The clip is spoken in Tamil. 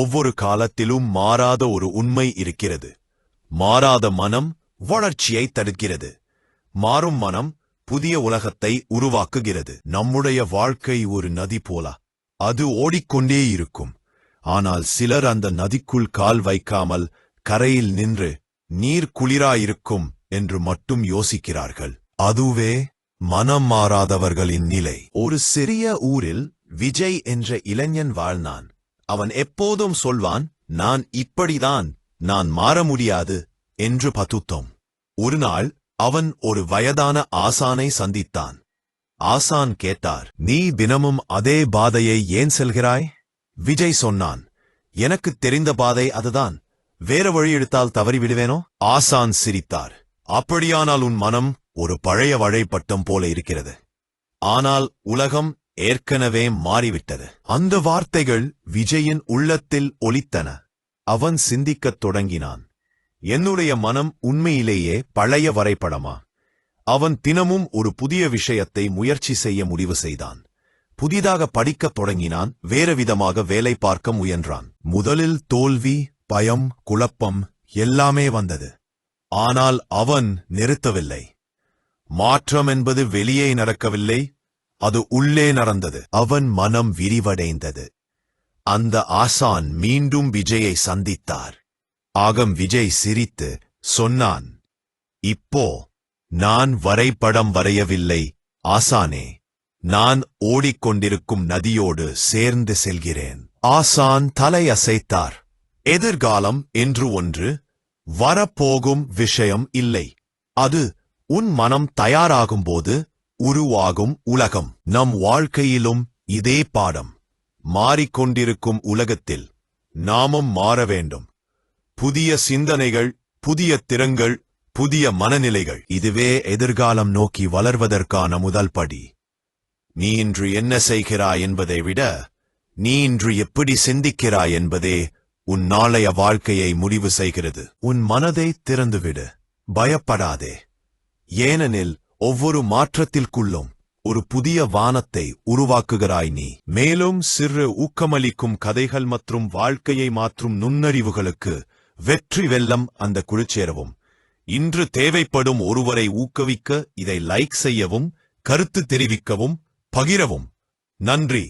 ஒவ்வொரு காலத்திலும் மாறாத ஒரு உண்மை இருக்கிறது. மாறாத மனம் வளர்ச்சியை தடுக்கிறது. மாறும் மனம் புதிய உலகத்தை உருவாக்குகிறது. நம்முடைய வாழ்க்கை ஒரு நதி போல. அது ஓடிக்கொண்டே இருக்கும். ஆனால் சிலர் அந்த நதிக்குள் கால் வைக்காமல் கரையில் நின்று நீர் குளிராயிருக்கும் என்று மட்டும் யோசிக்கிறார்கள். அதுவே மனம் மாறாதவர்களின் நிலை. ஒரு சிறிய ஊரில் விஜய் என்ற இளைஞன் வாழ்ந்தான். அவன் எப்போதும் சொல்வான் நான் இப்படிதான் நான் மாற முடியாது என்று பத்துத்தோம் ஒரு நாள் அவன் ஒரு வயதான ஆசானை சந்தித்தான். ஆசான் கேட்டார் நீ தினமும் அதே பாதையை ஏன் செல்கிறாய்? விஜய் சொன்னான் எனக்கு தெரிந்த பாதை அதுதான். வேற வழி எடுத்தால் தவறிவிடுவேனோ ஆசான் சிரித்தார் அப்படியானால் உன் மனம் ஒரு பழைய வழைப்பட்டம் போல இருக்கிறது. ஆனால் உலகம் ஏற்கனவே மாறிவிட்டது. அந்த வார்த்தைகள் விஜயின் உள்ளத்தில் ஒலித்தன. அவன் சிந்திக்கத் தொடங்கினான். என்னுடைய மனம் உண்மையிலேயே பழைய வரைபடமா? அவன் தினமும் ஒரு புதிய விஷயத்தை முயற்சி செய்ய முடிவு செய்தான். புதிதாக படிக்கத் தொடங்கினான். வேறு விதமாக வேலை பார்க்க முயன்றான். முதலில் தோல்வி பயம் குழப்பம் எல்லாமே வந்தது. ஆனால் அவன் நிறுத்தவில்லை. மாற்றம் என்பது வெளியே நடக்கவில்லை. அது உள்ளே நடந்தது. அவன் மனம் விரிவடைந்தது. அந்த ஆசான் மீண்டும் விஜயை சந்தித்தார். ஆகம் விஜய் சிரித்து சொன்னான் இப்போ நான் வரைபடம் வரையவில்லை ஆசானே. நான் ஓடிக்கொண்டிருக்கும் நதியோடு சேர்ந்து செல்கிறேன். ஆசான் தலையசைத்தார். எதிர்காலம் என்று ஒன்று வரப்போகும் விஷயம் இல்லை. அது உன் மனம் தயாராகும்போது உருவாகும் உலகம். நம் வாழ்க்கையிலும் இதே பாடம். மாறிக்கொண்டிருக்கும் உலகத்தில் நாமும் மாற வேண்டும். புதிய சிந்தனைகள் புதிய திறங்கள் புதிய மனநிலைகள். இதுவே எதிர்காலம் நோக்கி வளர்வதற்கான முதல் படி. நீ இன்று என்ன செய்கிறாய் என்பதை விட நீ இன்று எப்படி சிந்திக்கிறாய் என்பதே உன் நாளைய வாழ்க்கையை முடிவு செய்கிறது. உன் மனதை திறந்துவிடு. பயப்படாதே. ஏனெனில் ஒவ்வொரு மாற்றத்திற்குள்ளும் ஒரு புதிய வானத்தை உருவாக்குகிறாய் நீ. மேலும் சிறு ஊக்கமளிக்கும் கதைகள் மற்றும் வாழ்க்கையை மாற்றும் நுண்ணறிவுகளுக்கு வெற்றி வெல்லம் அந்த குழுச்சேரவும் இன்று தேவைப்படும் ஒருவரை ஊக்குவிக்க இதை லைக் செய்யவும் கருத்து தெரிவிக்கவும் பகிரவும். நன்றி.